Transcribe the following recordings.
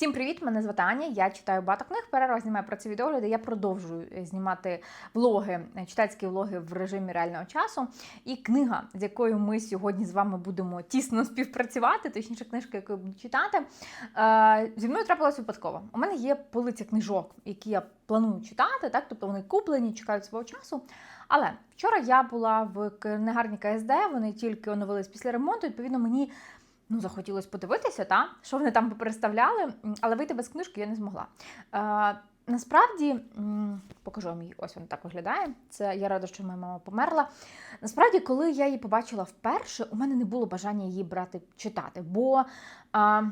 Всім привіт! Мене звати Аня. Я читаю багато книг. Перерва знімаю про ці відеогляди. Я продовжую е, знімати влоги, е, читацькі влоги в режимі реального часу. І книга, з якою ми сьогодні з вами будемо тісно співпрацювати, точніше, книжка, яку я буду читати, е, зі мною трапилось випадково. У мене є полиця книжок, які я планую читати, так тобто вони куплені, чекають свого часу. Але вчора я була в книгарні КСД, вони тільки оновились після ремонту. Відповідно, мені ну, захотілося подивитися, та, що вони там переставляли, але вийти без книжки я не змогла. Е, насправді, покажу вам її, ось вона так виглядає. Це я рада, що моя мама померла. Насправді, коли я її побачила вперше, у мене не було бажання її брати читати, бо. А,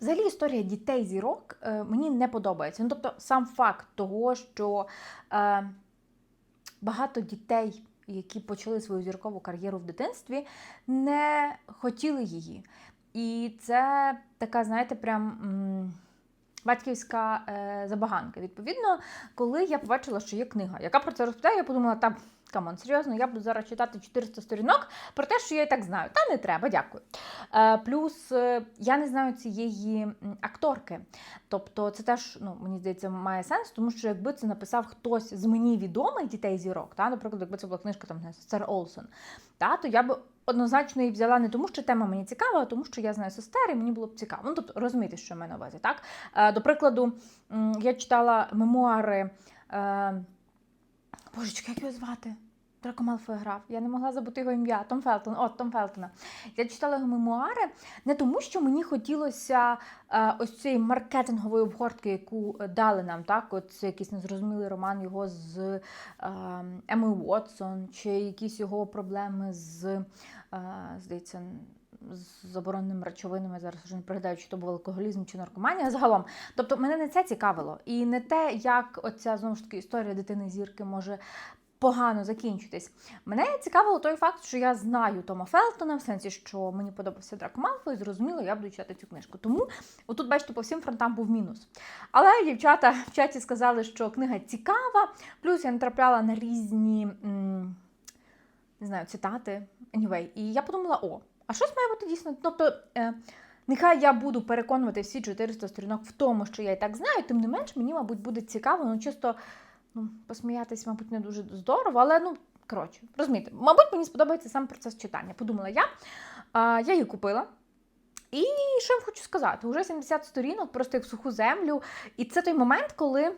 Взагалі історія дітей зірок е, мені не подобається. Ну, тобто, сам факт того, що е, багато дітей, які почали свою зіркову кар'єру в дитинстві, не хотіли її. І це така, знаєте, прям. Батьківська е, забаганка. Відповідно, коли я побачила, що є книга, яка про це розповідає, я подумала, та камон, серйозно, я буду зараз читати 400 сторінок про те, що я і так знаю. Та не треба, дякую. Е, плюс е, я не знаю цієї акторки. Тобто, це теж, ну, мені здається, має сенс, тому що якби це написав хтось з мені відомих дітей зірок, та, наприклад, якби це була книжка там, знаю, Олсен, та, то я б однозначно її взяла не тому, що тема мені цікава, а тому, що я знаю сестер, і мені було б цікаво. Ну, тобто, розумієте, що я маю на увазі, так? Е, до прикладу, я читала мемуари. Божечки, як його звати? Драко Малфой грав. Я не могла забути його ім'я. Том Фелтон. От Том Фелтона. Я читала його мемуари не тому, що мені хотілося е, ось цієї маркетингової обгортки, яку е, дали нам, так? От це якийсь незрозумілий роман його з Емою Уотсон, чи якісь його проблеми з, е, здається, з забороненими речовинами. Зараз вже не пригадаю, чи то був алкоголізм чи наркоманія. Загалом. Тобто мене не це цікавило. І не те, як оця знову ж таки історія дитини зірки може. Погано закінчитись. Мене цікавило той факт, що я знаю Тома Фелтона, в сенсі, що мені подобався Драко Малфой, зрозуміло, я буду читати цю книжку. Тому отут, бачите, по всім фронтам був мінус. Але дівчата в чаті сказали, що книга цікава, плюс я натрапляла на різні не знаю, цитати. Anyway. І я подумала: о, а щось має бути дійсно. Тобто, е, нехай я буду переконувати всі 400 сторінок в тому, що я і так знаю, тим не менш, мені, мабуть, буде цікаво, ну чисто ну, посміятись, мабуть, не дуже здорово, але ну. Коротше, розумієте, мабуть, мені сподобається сам процес читання. Подумала я. А, я її купила. І що я вам хочу сказати? Уже 70 сторінок, просто як в суху землю. І це той момент, коли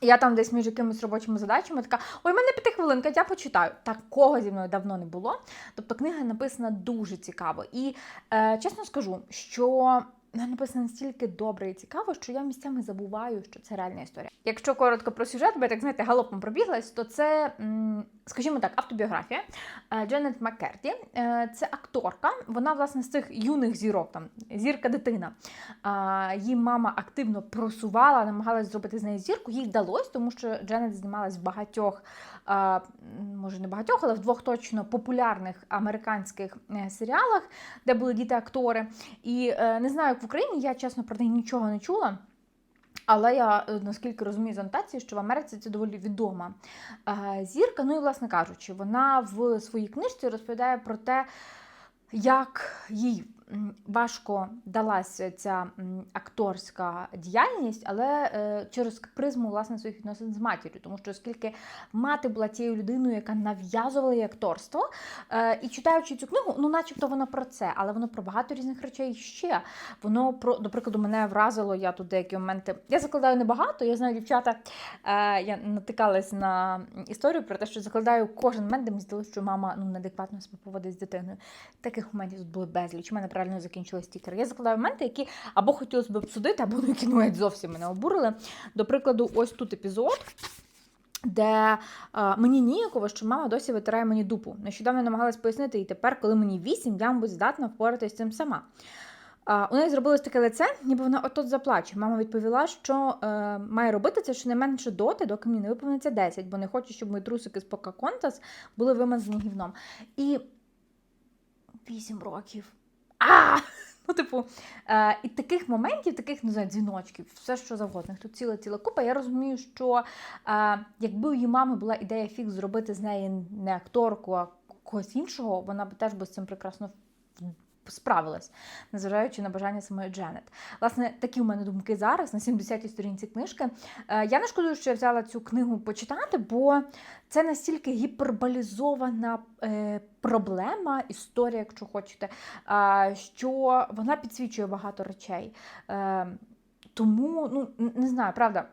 я там десь між якимись робочими задачами така: ой, мене п'ятихвилинка, я почитаю. Такого зі мною давно не було. Тобто книга написана дуже цікаво. І е, чесно скажу, що вона написана настільки добре і цікаво, що я місцями забуваю, що це реальна історія. Якщо коротко про сюжет, бо я так знаєте, галопом пробіглась, то це, скажімо так, автобіографія Е, Дженет Маккерті. Е, Це акторка. Вона, власне, з цих юних зірок, там зірка дитина. Її мама активно просувала, намагалась зробити з неї зірку. Їй вдалося, тому що Дженет знімалась в багатьох, може не багатьох, але в двох точно популярних американських е, серіалах, де були діти-актори. І е, не знаю, як в Україні, я чесно про неї нічого не чула. Але я е, наскільки розумію з анотації, що в Америці це доволі відома зірка. Ну і, власне кажучи, вона в своїй книжці розповідає про те, як їй важко далася ця акторська діяльність, але е, через призму власне своїх відносин з матір'ю, тому що оскільки мати була тією людиною, яка нав'язувала їй акторство, е, і читаючи цю книгу, ну, начебто, вона про це, але воно про багато різних речей ще. Воно про, до прикладу, мене вразило. Я тут деякі моменти. Я закладаю небагато. Я знаю, дівчата. Е, я натикалась на історію про те, що закладаю кожен момент, де мені здалося, що мама ну неадекватно себе поводить з дитиною. Таких моментів тут були безліч. У мене правильно закінчились стікери. Я закладаю моменти, які або хотілося б обсудити, або ну, які зовсім мене обурили. До прикладу, ось тут епізод. Де а, мені ніяково, що мама досі витирає мені дупу. Нещодавно намагалась пояснити, і тепер, коли мені вісім, я, мабуть, здатна впоратись з цим сама. А, у неї зробилось таке лице, ніби вона отот заплаче. Мама відповіла, що е, має робити це щонайменше доти, доки мені не виповниться 10, бо не хочу, щоб мої трусики з Покаконтас були вимазані гівном. І вісім років. Ну, типу, е, і таких моментів, таких не знаю, дзвіночків, все що завгодно. Тут ціла ціла купа. Я розумію, що е, якби у її мами була ідея фікс зробити з неї не акторку, а когось іншого, вона б теж би з цим прекрасно справилась, незважаючи на бажання самої Дженет. Власне, такі у мене думки зараз на 70-й сторінці книжки. Е, Я не шкодую, що я взяла цю книгу почитати, бо це настільки гіперболізована е, проблема, історія, якщо хочете, е, що вона підсвічує багато речей. Тому, ну не знаю, правда.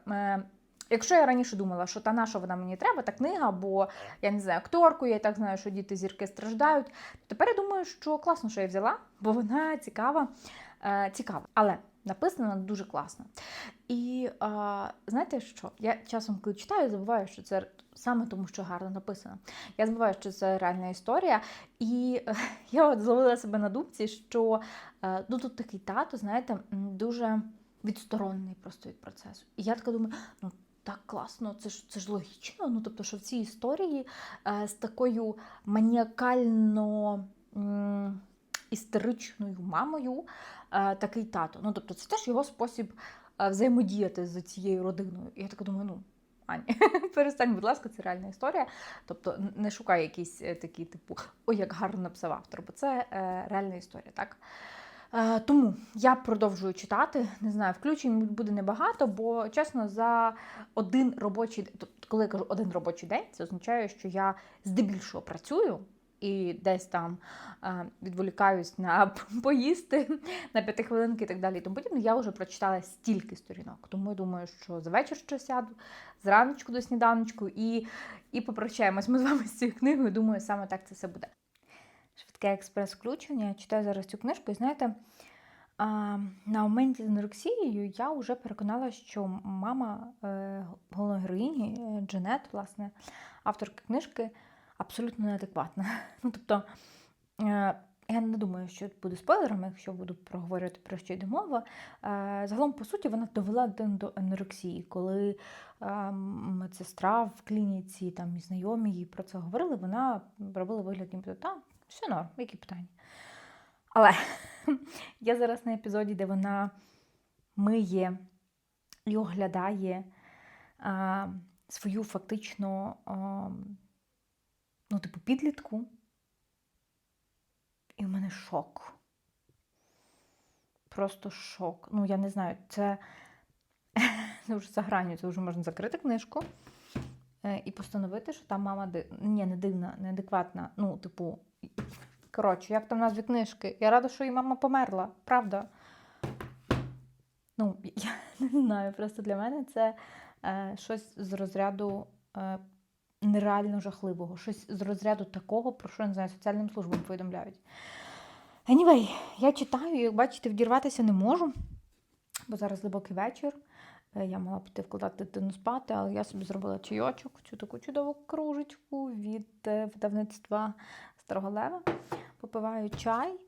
Якщо я раніше думала, що та на що вона мені треба, та книга, бо я не знаю акторку, я і так знаю, що діти зірки страждають. Тепер я думаю, що класно, що я взяла, бо вона цікава. Е, цікава. Але написана дуже класно. І е, знаєте що? Я часом, коли читаю, забуваю, що це саме тому, що гарно написано. Я забуваю, що це реальна історія. І е, я от зловила себе на думці, що е, ну, тут такий тато, знаєте, дуже відсторонений просто від процесу. І я така думаю, ну так класно, це ж це ж логічно. Ну тобто, що в цій історії е, з такою маніакально м, істеричною мамою е, такий тато. Ну тобто, це теж його спосіб е, взаємодіяти з цією родиною. І я така думаю, ну. Ань, перестань, будь ласка, це реальна історія. Тобто не шукай якісь е, такі, типу, ой, як гарно написав автор, бо це е, реальна історія, так? Е, тому я продовжую читати. Не знаю, включень буде небагато, бо чесно, за один робочий день, коли я кажу один робочий день, це означає, що я здебільшого працюю і десь там е, відволікаюсь на поїсти на п'ятихвилинки і так далі. Тому подібне, я вже прочитала стільки сторінок. Тому я думаю, що за вечір ще сяду, зраночку до сніданочку і, і попрощаємось ми з вами з цією книгою. Думаю, саме так це все буде. Швидке експрес-включення. Я читаю зараз цю книжку, і знаєте, на моменті з анорексією я вже переконала, що мама е, головної героїні е, Джанет, власне, авторки книжки, абсолютно неадекватна. Ну, тобто, е, я не думаю, що буде спойлером, якщо буду проговорювати про що йде мова. Загалом, по суті, вона довела до анорексії, коли медсестра в клініці, там і знайомі їй про це говорили, вона робила вигляд, ніби та все норм, які питання. Але я зараз на епізоді, де вона миє і оглядає а, свою фактично, а, ну, типу, підлітку. І в мене шок. Просто шок. Ну, я не знаю, це, вже за гранню, це вже можна закрити книжку е, і постановити, що там мама. Ні, не дивна, неадекватна. Ну, типу, коротше, як там в назві книжки? Я рада, що її мама померла, правда? Ну, я не знаю, просто для мене це е, щось з розряду е, нереально жахливого, щось з розряду такого, про що не знаю, соціальним службам повідомляють. Anyway, я читаю, як бачите, вдірватися не можу, бо зараз глибокий вечір. Е, Я мала піти вкладати дитину спати, але я собі зробила чайочок, цю таку чудову кружечку від е, видавництва Старого Лева. Попиваю чай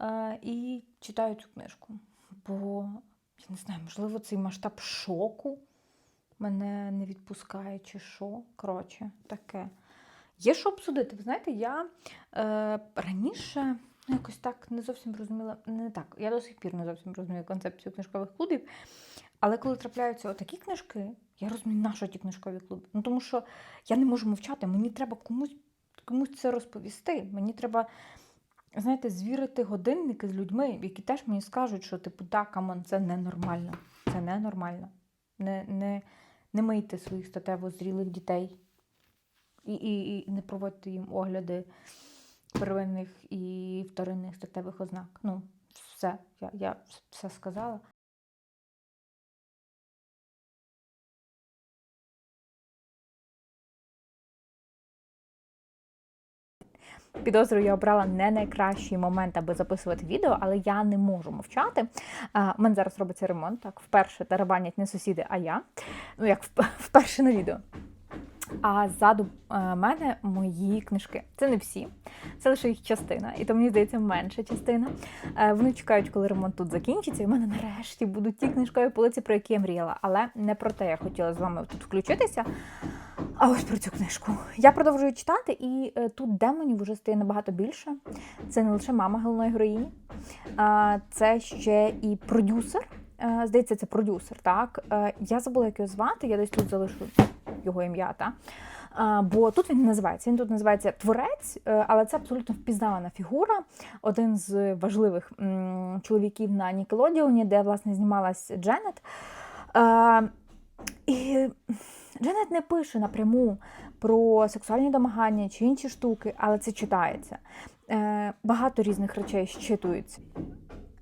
е, і читаю цю книжку. Бо, я не знаю, можливо, цей масштаб шоку мене не відпускає, чи що. Коротше, таке. Є що обсудити. Ви знаєте, я е, раніше ну, якось так не зовсім розуміла, не так, я до сих пір не зовсім розумію концепцію книжкових клубів. Але коли трапляються отакі книжки, я розумію, на що ті книжкові клуби. Ну тому що я не можу мовчати, мені треба комусь, комусь це розповісти. Мені треба, знаєте, звірити годинники з людьми, які теж мені скажуть, що типу, так, камон, це ненормально. Це ненормально. Не, не, не мийте своїх статево зрілих дітей і, і, і не проводьте їм огляди первинних і вторинних статевих ознак. Ну, все, я, я все сказала. Підозрюю, я обрала не найкращий момент, аби записувати відео, але я не можу мовчати. У мене зараз робиться ремонт. Так, вперше тарабанять не сусіди, а я. Ну, як вперше на відео. А ззаду е, мене мої книжки. Це не всі, це лише їх частина, і то мені здається менша частина. Е, Вони чекають, коли ремонт тут закінчиться, і в мене нарешті будуть ті книжкові полиці, про які я мріяла. Але не про те я хотіла з вами тут включитися. А ось про цю книжку. Я продовжую читати, і е, тут демонів вже стає набагато більше. Це не лише мама головної героїні, це ще і продюсер. Е, Здається, це продюсер, так. Е, Я забула, як його звати, я десь тут залишу його ім'я. Та? Бо тут він не називається. Він тут називається творець, але це абсолютно впізнавана фігура. Один з важливих чоловіків на Нікелодіоні, де власне знімалась Дженет. І Дженет не пише напряму про сексуальні домагання чи інші штуки, але це читається. Е, Багато різних речей щитуються.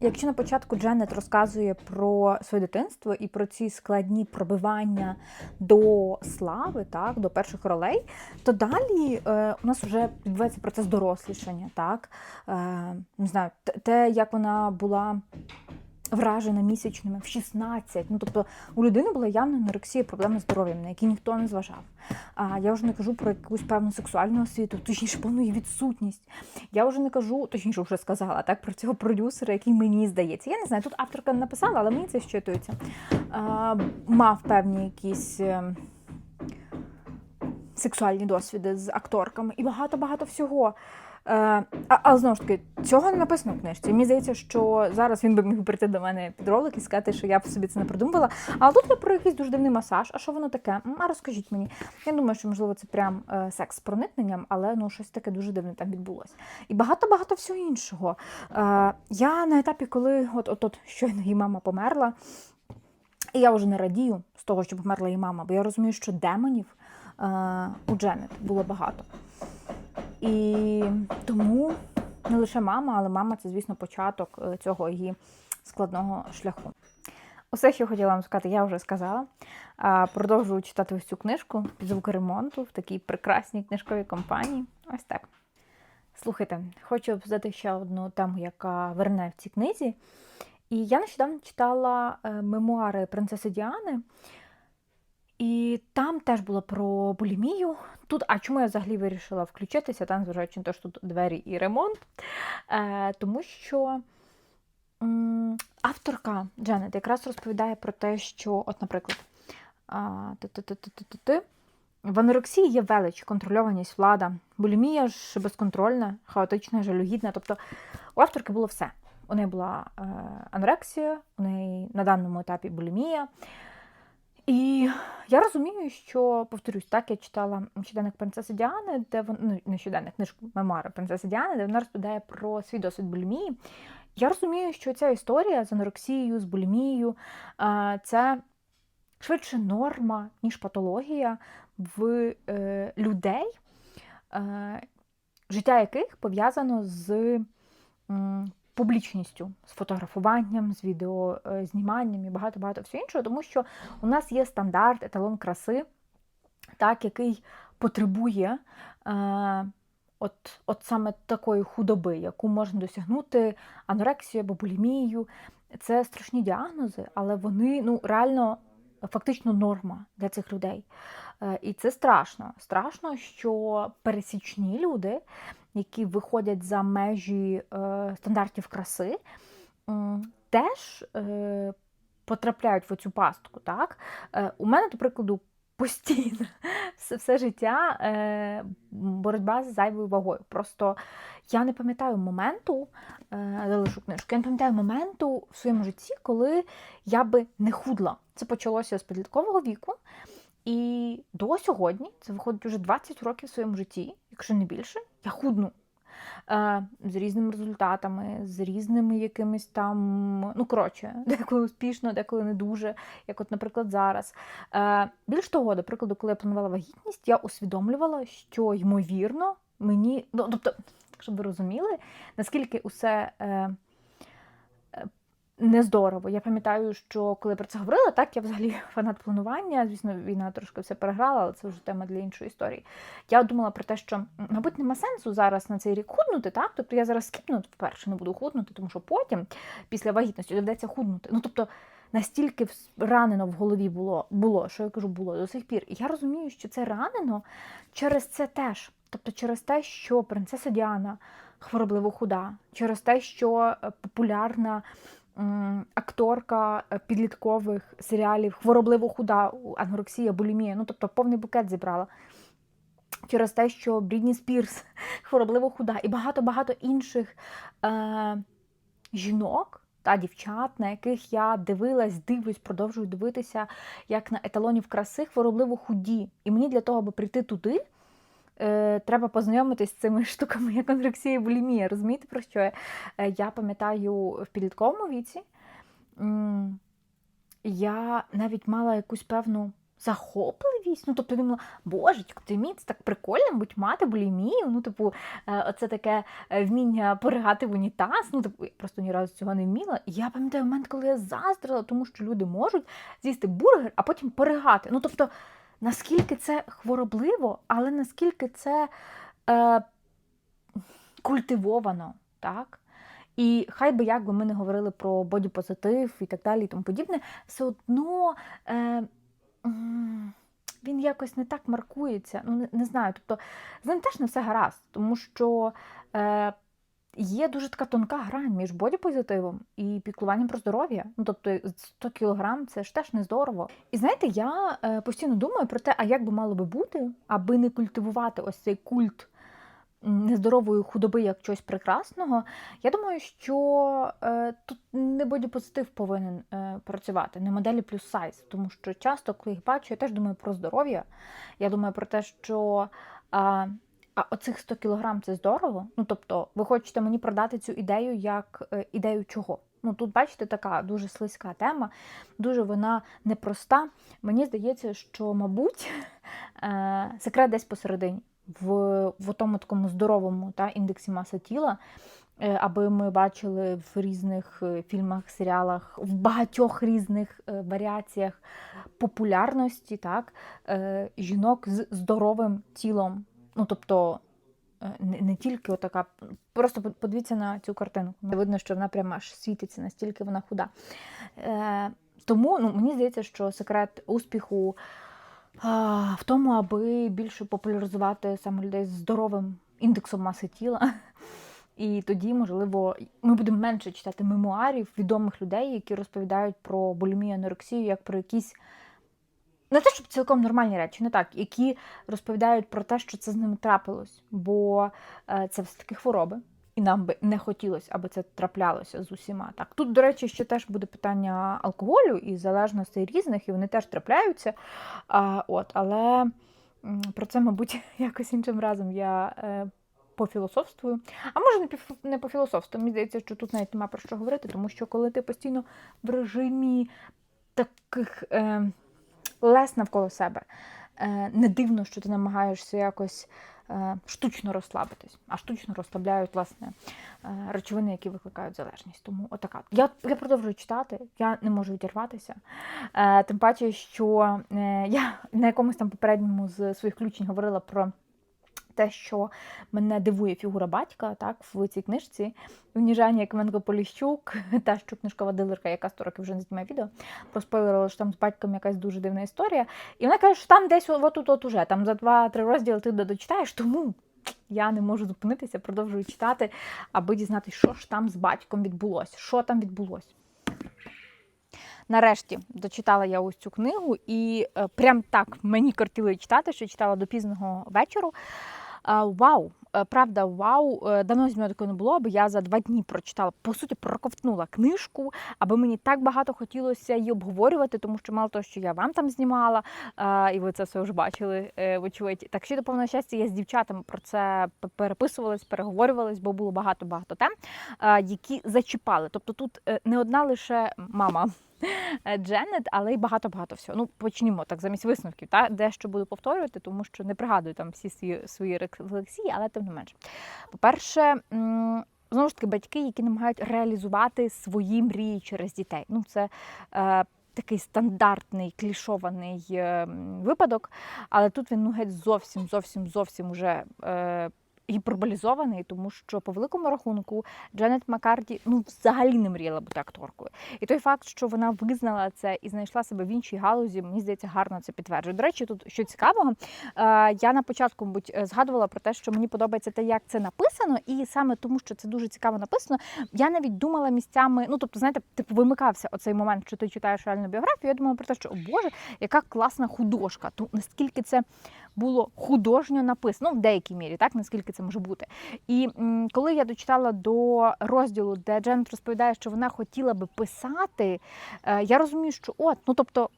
Якщо на початку Дженет розказує про своє дитинство і про ці складні пробивання до слави, так, до перших ролей, то далі е, у нас вже відбувається процес дорослішання, так? Е, не знаю, те, як вона була вражена місячними в 16. Ну, тобто у людини була явно анорексія, проблеми з здоров'ям, на які ніхто не зважав. А я вже не кажу про якусь певну сексуальну освіту, точніше повну її відсутність. Я вже не кажу, точніше вже сказала так про цього продюсера, який мені здається. Я не знаю, тут авторка написала, але мені це щитується. А, мав певні якісь. е, Сексуальні досвіди з акторками і багато-багато всього. Е, а, але знову ж таки, цього не написано в книжці. Мені здається, що зараз він би міг прийти до мене під ролик і сказати, що я б собі це не придумувала. Але тут є про якийсь дуже дивний масаж. А що воно таке? А розкажіть мені. Я думаю, що можливо це прям е, секс з проникненням, але ну щось таке дуже дивне там відбулося. І багато-багато всього іншого. Е, я на етапі, коли от, от, от щойно її мама померла, і я вже не радію з того, що померла її мама, бо я розумію, що демонів е, у Дженет було багато. І тому не лише мама, але мама це, звісно, початок е, цього її складного шляху. Усе, що хотіла вам сказати, я вже сказала. Продовжую читати ось цю книжку під звуки ремонту в такій прекрасній книжковій компанії. Ось так. Слухайте, хочу обсудити ще одну тему, яка верне в цій книзі. І я нещодавно читала е, мемуари принцеси Діани. І там теж було про булімію. Тут, а чому я взагалі вирішила включитися, там, зважаючи на те, що тут двері і ремонт. Е, тому що м, авторка Дженет якраз розповідає про те, що, от, наприклад, в анорексії є велич, контрольованість, влада, булімія ж безконтрольна, хаотична, жалюгідна. Тобто у авторки було все. У неї була е, анорексія, у неї на даному етапі булімія. І я розумію, що повторюсь, так я читала щоденник принцеси Діани, де вона ну, не щоденник, книжку мемуари принцеси Діани, де вона розповідає про свій досвід булімії. Я розумію, що ця історія з анорексією, з булімією це швидше норма, ніж патологія в е, людей, е, життя яких пов'язано з публічністю, з фотографуванням, з відеозніманням і багато-багато всього іншого, тому що у нас є стандарт, еталон краси, так, який потребує е, от, от саме такої худоби, яку можна досягнути анорексію або булімією. Це страшні діагнози, але вони ну, реально фактично норма для цих людей. Е, І це страшно. Страшно, що пересічні люди, які виходять за межі е, стандартів краси, теж е, потрапляють в цю пастку. Так? У мене, до прикладу, постійно все, все життя е, боротьба з зайвою вагою. Просто я не пам'ятаю моменту, е, залишу книжку, я не пам'ятаю моменту в своєму житті, коли я би не худла. Це почалося з підліткового віку. І до сьогодні, це виходить уже 20 років в своєму житті, якщо не більше, я худну. Е, з різними результатами, з різними якимись там, ну коротше, деколи успішно, деколи не дуже, як от, наприклад, зараз. Е, більш того, до прикладу, коли я планувала вагітність, я усвідомлювала, що ймовірно мені, ну тобто, щоб ви розуміли, наскільки усе. Нездорово. Я пам'ятаю, що коли про це говорила, так я взагалі фанат планування. Звісно, війна трошки все переграла, але це вже тема для іншої історії. Я думала про те, що, мабуть, нема сенсу зараз на цей рік худнути, так? Тобто я зараз скіпну, вперше не буду худнути, тому що потім, після вагітності, доведеться худнути. Ну тобто настільки ранено в голові було, було, що я кажу, було до сих пір. І я розумію, що це ранено через це теж. Тобто через те, що принцеса Діана хворобливо худа, через те, що е, популярна акторка е, підліткових серіалів, хворобливо худа, анорексія, булімія, ну тобто повний букет зібрала. Через те, що Брідні Спірс хворобливо худа, і багато-багато інших е, жінок, та дівчат, на яких я дивилась, дивлюсь, продовжую дивитися, як на еталонів краси хворобливо худі. І мені для того, аби прийти туди. Е, Треба познайомитись з цими штуками, як анорексія і булімія. Розумієте, про що я? Е, Я пам'ятаю в підлітковому віці я навіть мала якусь певну захопливість. Ну, тобто думала, божечко, ти міць, так прикольно, будь мати булімію. Ну, типу, е, оце таке вміння поригати в унітаз. Ну, типу, я просто ні разу цього не вміла. І я пам'ятаю момент, коли я заздрила, тому що люди можуть з'їсти бургер, а потім поригати. Ну, тобто, наскільки це хворобливо, але наскільки це е, культивовано, так? І хай би як би ми не говорили про бодіпозитив і так далі, і тому подібне, все одно е, він якось не так маркується. Ну, не, не знаю. Тобто з ним теж не все гаразд, тому що е, є дуже така тонка грань між бодіпозитивом і піклуванням про здоров'я. Ну, тобто 100 кілограм це ж теж не здорово. І знаєте, я е, постійно думаю про те, а як би мало би бути, аби не культивувати ось цей культ нездорової худоби як чогось прекрасного. Я думаю, що е, тут не бодіпозитив повинен е, працювати, не моделі плюс сайз, тому що часто, коли їх бачу, я теж думаю про здоров'я. Я думаю про те, що. А, оцих 100 кілограм це здорово. Ну тобто, ви хочете мені продати цю ідею як е, ідею чого? Ну тут, бачите, така дуже слизька тема, дуже вона непроста. Мені здається, що, мабуть, е, секрет десь посередині, в, в тому такому здоровому та, індексі маси тіла, е, аби ми бачили в різних фільмах, серіалах, в багатьох різних варіаціях популярності так, жінок з здоровим тілом. Ну, тобто е, не, не тільки отака. Просто подивіться на цю картинку. Видно, що вона прямо аж світиться, настільки вона худа. Е, тому ну, мені здається, що секрет успіху а, в тому, аби більше популяризувати саме людей з здоровим індексом маси тіла. І тоді, можливо, ми будемо менше читати мемуарів відомих людей, які розповідають про булімію, анорексію, як про якісь не те, щоб цілком нормальні речі, не так, які розповідають про те, що це з ними трапилось, бо е, це все таки хвороби, і нам би не хотілося, аби це траплялося з усіма. Так тут, до речі, ще теж буде питання алкоголю і залежностей різних, і вони теж трапляються. А, от, але про це, мабуть, якось іншим разом я. Е, Пофілософствую. А може не пофілософствую. Мені здається, що тут навіть нема про що говорити, тому що коли ти постійно в режимі таких е, лес навколо себе, е, не дивно, що ти намагаєшся якось е, штучно розслабитись, а штучно розслабляють власне е, речовини, які викликають залежність. Тому отака. Я, я продовжую читати, я не можу відірватися. Тим паче, що я на якомусь там попередньому з своїх включень говорила про. Те, що мене дивує фігура батька, так, в цій книжці Уніжання Якименко Поліщук, та що книжкова дилерка, яка 100 років вже не знімає відео, проспойлерила, що там з батьком якась дуже дивна історія. І вона каже, що там десь от тут от уже, там за два-три розділи ти дочитаєш, тому я не можу зупинитися, продовжую читати, аби дізнатися, що ж там з батьком відбулося, що там відбулося. Нарешті дочитала я ось цю книгу, і е, прям так мені кортіло читати, що читала до пізного вечору. Вау! Е, Правда, вау! Е, Давно зі мною такого не було, аби я за два дні прочитала, по суті, проковтнула книжку, аби мені так багато хотілося її обговорювати, тому що мало того, що я вам там знімала, і ви це все вже бачили, е, вочевидь. Так ще до повного щастя, я з дівчатами про це переписувалась, переговорювалась, бо було багато-багато тем, які зачіпали. Тобто тут не одна лише мама. Е, Дженнет, але й багато-багато всього. Ну, почнімо так замість висновків, та дещо буду повторювати, тому що не пригадую там всі свої, свої рефлексії, але тим не менше. По-перше, знову ж таки, батьки, які намагають реалізувати свої мрії через дітей. Ну, це е, такий стандартний клішований е, випадок, але тут він ну геть зовсім, зовсім, зовсім уже. Е, Гіперболізований, тому що по великому рахунку Дженет Маккарті ну взагалі не мріяла бути акторкою. І той факт, що вона визнала це і знайшла себе в іншій галузі, мені здається, гарно це підтверджує. До речі, тут що цікавого, е, я на початку, мабуть, згадувала про те, що мені подобається те, як це написано, і саме тому, що це дуже цікаво написано, я навіть думала місцями. Ну тобто, знаєте, типу вимикався оцей момент, що ти читаєш реальну біографію. Я думала про те, що о Боже, яка класна художка. То наскільки це було художньо написано, ну в деякій мірі, так наскільки це може бути. І коли я дочитала до розділу, де Дженет розповідає, що вона хотіла би писати, е, я розумію, що от, ну тобто,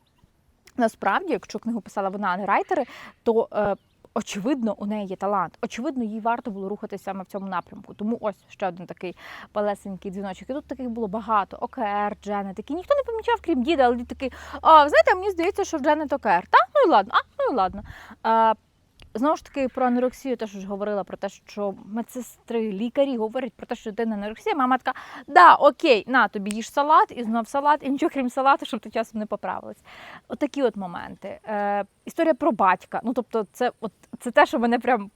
насправді, якщо книгу писала вона, а не райтери, то е, очевидно, у неї є талант. Очевидно, їй варто було рухатися саме в цьому напрямку. Тому ось ще один такий палесенький дзвіночок. І тут таких було багато. ОКР, Дженет, такі ніхто не помічав, крім діда, але такий, а знаєте, мені здається, що в Дженет ОКР. Та? Ну і ладно, а ну і ладно. А, Знову ж таки, про анорексію теж вже говорила про те, що медсестри, лікарі говорять про те, що дитина анорексія. Мама така, да, окей, на тобі їж салат і знов салат, і нічого крім салату, щоб ти часом не поправилась. Отакі от моменти. Е, історія про батька. Ну, тобто, це, от, це те, що мене прям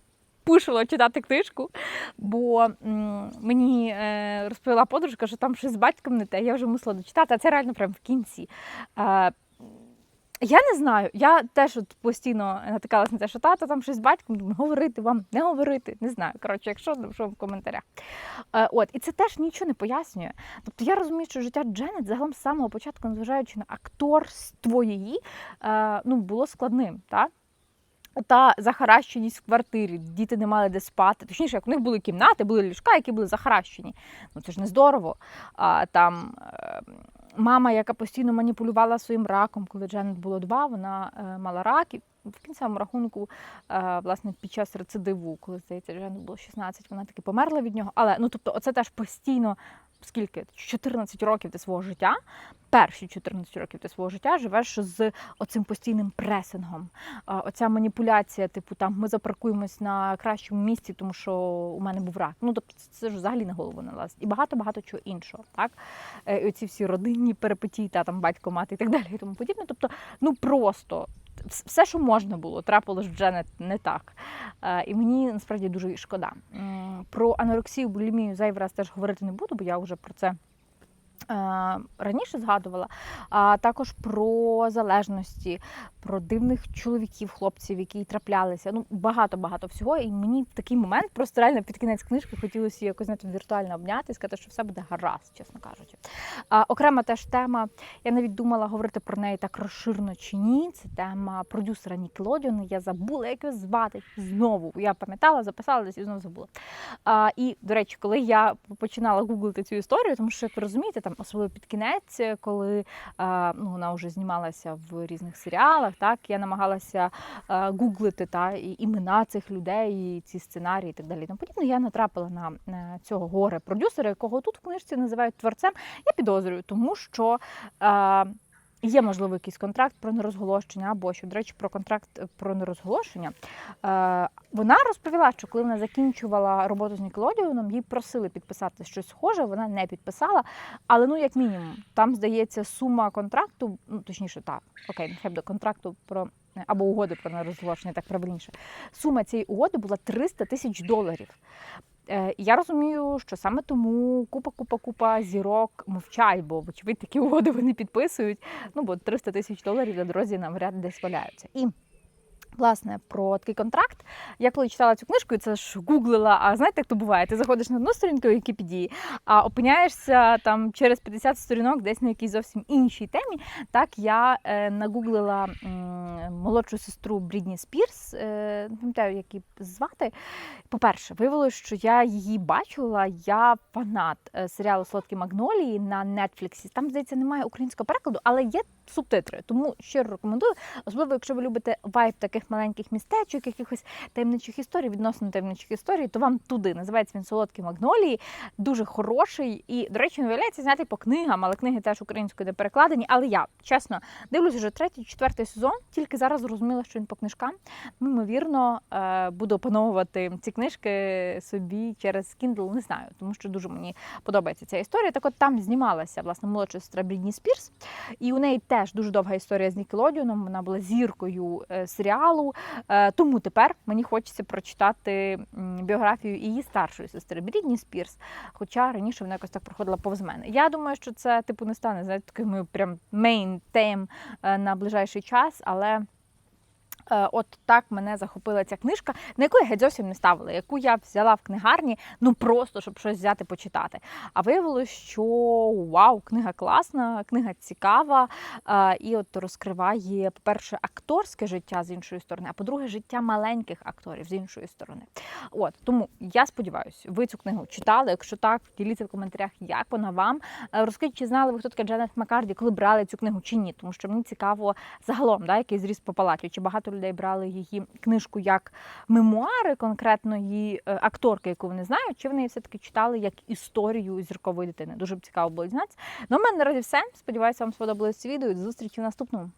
пушило читати книжку, бо м, мені е, розповіла подружка, що там щось з батьком не те, я вже мусила дочитати, а це реально прям в кінці. Е, я не знаю, я теж от постійно натикалася на те, що тато там щось з батьком, говорити вам, не говорити, не знаю. Коротше, якщо що в коментарях. Е, от, і це теж нічого не пояснює. Тобто я розумію, що життя Дженет загалом з самого початку, незважаючи на акторство її, е, ну, було складним. Так? Та захаращеність в квартирі, діти не мали де спати. Точніше, як у них були кімнати, були ліжка, які були захаращені. Ну це ж не здорово. А, там е, мама, яка постійно маніпулювала своїм раком, коли Дженет було два, вона е, мала рак. І в кінцевому рахунку, е, власне, під час рецидиву, коли здається, Дженет було 16, вона таки померла від нього. Але ну тобто, оце теж постійно. Скільки 14 років ти свого життя, перші 14 років ти свого життя живеш з оцим постійним пресингом. Оця маніпуляція, типу, там ми запаркуємось на кращому місці, тому що у мене був рак. Ну тобто це ж взагалі на голову не лазить. І багато багато чого іншого. Так Е, і оці всі родинні перипетії, та там батько, мати і так далі, і тому подібне. Тобто, ну просто. Все, що можна було, трапилось вже не, не так. Е, І мені насправді дуже шкода. Про анорексію, булімію зайвий раз теж говорити не буду, бо я вже про це. е, Раніше згадувала, а також про залежності, про дивних чоловіків, хлопців, які траплялися. Ну багато-багато всього. І мені в такий момент просто реально під кінець книжки хотілося якось знаєте, віртуально обняти і сказати, що все буде гаразд, чесно кажучи. А, окрема теж тема. Я навіть думала говорити про неї так розширено чи ні. Це тема продюсера Нікелодіону. Я забула, як його звати знову. Я пам'ятала, записала десь і знову забула. А, і, до речі, коли я починала гуглити цю історію, тому що, як ви розумієте, там особливо під кінець, коли а, ну, вона вже знімалася в різних серіалах, так я намагалася а, гуглити та імена цих людей, і ці сценарії, і так далі. Тому подібне. Я натрапила на, на цього горе продюсера, якого тут в книжці називають творцем. Я підозрюю, тому що. Є, можливо, якийсь контракт про нерозголошення або що, до речі, про контракт про нерозголошення. Е, вона розповіла, що коли вона закінчувала роботу з Нікелодіоном, їй просили підписати щось схоже, вона не підписала. Але ну, як мінімум, там здається сума контракту, ну точніше, так, окей, нехай буде контракту про або угоди про нерозголошення, так правильніше. Сума цієї угоди була 300 тисяч доларів. Е, Я розумію, що саме тому купа, купа, купа зірок мовчать, бо вочевидь такі угоди вони підписують. Ну бо 300 тисяч доларів на дорозі нам ряд десь валяються. І Власне, про такий контракт. Я коли читала цю книжку, і це ж гуглила. А знаєте, як то буває? Ти заходиш на одну сторінку Вікіпедії, а опиняєшся там через 50 сторінок десь на якійсь зовсім іншій темі. Так я е, нагуглила м, молодшу сестру Брідні Спірс, е, не пам'ятаю, як її звати. По-перше, виявилося, що я її бачила. Я фанат е, серіалу Солодкі Магнолії на Нетфліксі. Там, здається, немає українського перекладу, але є субтитри. Тому щиро рекомендую, особливо, якщо ви любите вайб таких маленьких містечок, якихось таємничих історій, відносно таємничих історій, то вам туди називається він Солодкі Магнолії, дуже хороший. І, до речі, не виявляється знятий по книгам, але книги теж українською не перекладені. Але я чесно дивлюся вже третій, четвертий сезон. Тільки зараз зрозуміла, що він по книжкам. Ну, ймовірно, е, буду опановувати ці книжки собі через Kindle, не знаю, тому що дуже мені подобається ця історія. Так от там знімалася власне молодша сестра Брідні Спірс, і у неї теж дуже довга історія з Нікелодіоном. Вона була зіркою е, серіалу. Е, Тому тепер мені хочеться прочитати біографію її старшої сестри Брідні Спірс. Хоча раніше вона якось так проходила повз мене. Я думаю, що це типу не стане знаєте, таким прям мейн тем на ближайший час, але. Е, От так мене захопила ця книжка, на яку я геть зовсім не ставила, яку я взяла в книгарні, ну просто щоб щось взяти почитати. А виявилось, що вау, книга класна, книга цікава е, і от розкриває, по-перше, акторське життя з іншої сторони, а по-друге, життя маленьких акторів з іншої сторони. От тому я сподіваюся, ви цю книгу читали. Якщо так, діліться в коментарях, як вона вам. Е, Розкажіть, чи знали ви, хто така Дженет Маккарді, коли брали цю книгу чи ні? Тому що мені цікаво загалом, да, який зріс по палаті, чи багато людей брали її книжку як мемуари конкретної е, акторки, яку вони знають, чи вони її все-таки читали як історію зіркової дитини. Дуже б цікаво було дізнатися. Ну, мене наразі все. Сподіваюся, вам сподобалось це відео. До зустрічі в наступному.